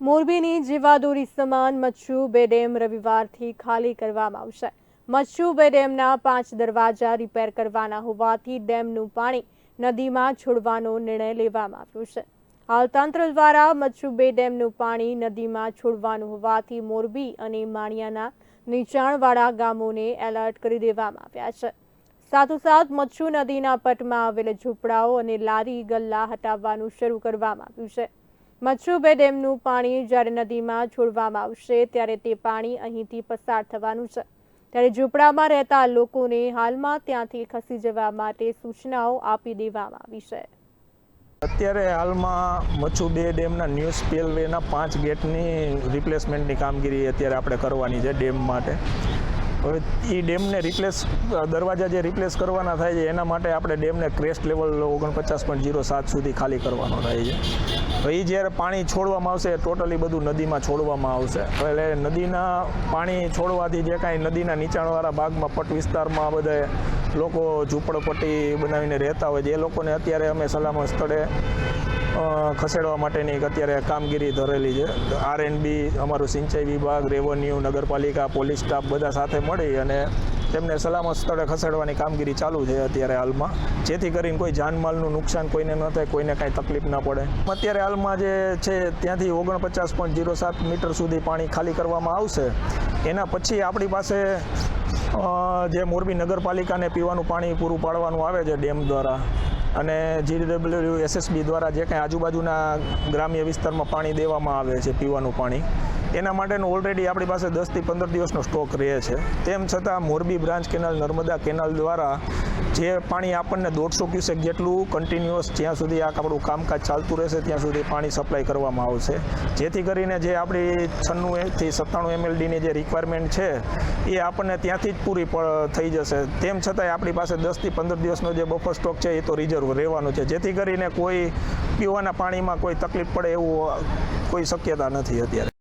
મોરબીની જીવાદોરી સમાન મચ્છુ બે ડેમ રવિવારથી ખાલી કરવામાં આવશે. મચ્છુ બે ડેમના પાંચ દરવાજા રિપેર કરવાના હોવાથી ડેમનું પાણી નદીમાં છોડવાનો નિર્ણય લેવામાં આવ્યો છે. હાલ તંત્ર દ્વારા મચ્છુ બે ડેમનું પાણી નદીમાં છોડવાનું હોવાથી મોરબી અને માણિયાના નીચાણવાળા ગામોને એલર્ટ કરી દેવામાં આવ્યા છે. સાથોસાથ મચ્છુ નદીના પટમાં આવેલ ઝૂંપડાઓ અને લારી ગલ્લા હટાવવાનું શરૂ કરવામાં આવ્યું છે. મચ્છુ બે ડેમનું પાણી જ્યારે નદીમાં છોડવામાં આવશે, ત્યારે તે પાણી અહીંથી પસાર થવાનું છે. ત્યારે ઝૂંપડામાં રહેતા લોકોને હાલમાં ત્યાંથી ખસી જવા માટે સૂચનાઓ આપી દેવામાં આવી છે. અત્યારે હાલમાં મચ્છુ બે ડેમના ન્યૂ સ્પેલવેના પાંચ ગેટની રિપ્લેસમેન્ટની કામગીરી અત્યારે આપણે કરવાની છે ડેમ માટે. હવે એ ડેમને રિપ્લેસ દરવાજા જે રિપ્લેસ કરવાના થાય છે, એના માટે આપણે ડેમને ક્રેસ્ટ લેવલ ઓગણપચાસ પોઈન્ટ જીરો સાત સુધી ખાલી કરવાનો થાય છે. હવે એ જ્યારે પાણી છોડવામાં આવશે ટોટલી બધું નદીમાં છોડવામાં આવશે. એટલે નદીના પાણી છોડવાથી જે કાંઈ નદીના નીચાણવાળા ભાગમાં પટ વિસ્તારમાં બધે લોકો ઝૂંપડપટ્ટી બનાવીને રહેતા હોય છે. એ લોકોને અત્યારે અમે સલામત સ્થળે ખસેડવા માટેની એક અત્યારે કામગીરી ધરેલી છે. આર એન બી અમારું સિંચાઈ વિભાગ, રેવન્યુ, નગરપાલિકા, પોલીસ સ્ટાફ બધા સાથે મળી અને તેમને સલામત સ્થળે ખસેડવાની કામગીરી ચાલુ છે અત્યારે હાલમાં. જેથી કરીને કોઈ જાનમાલનું નુકસાન કોઈને ન થાય, કોઈને કાંઈ તકલીફ ના પડે. અત્યારે હાલમાં જે છે, ત્યાંથી ઓગણપચાસ પોઈન્ટ જીરો સાત મીટર સુધી પાણી ખાલી કરવામાં આવશે. એના પછી આપણી પાસે જે મોરબી નગરપાલિકાને પીવાનું પાણી પૂરું પાડવાનું આવે છે ડેમ દ્વારા અને જીડબ્લ્યુ એસએસબી દ્વારા જે કાંઈ આજુબાજુના ગ્રામ્ય વિસ્તારમાં પાણી દેવામાં આવે છે, પીવાનું પાણી, એના માટેનું ઓલરેડી આપણી પાસે દસથી પંદર દિવસનો સ્ટોક રહે છે. તેમ છતાં Morbi branch canal Narmada canal દ્વારા જે પાણી આપણને દોઢસો ક્યુસેક જેટલું કન્ટિન્યુઅસ જ્યાં સુધી આ આપણું કામકાજ ચાલતું રહેશે, ત્યાં સુધી પાણી સપ્લાય કરવામાં આવશે. જેથી કરીને જે આપણી છન્નુંથી સત્તાણું એમએલડીની જે રિક્વાયરમેન્ટ છે, એ આપણને ત્યાંથી જ પૂરી થઈ જશે. તેમ છતાંય આપણી પાસે દસથી પંદર દિવસનો જે બફર સ્ટોક છે, એ તો રિઝર્વ રહેવાનો છે. જેથી કરીને કોઈ પીવાના પાણીમાં કોઈ તકલીફ પડે એવું કોઈ શક્યતા નથી અત્યારે.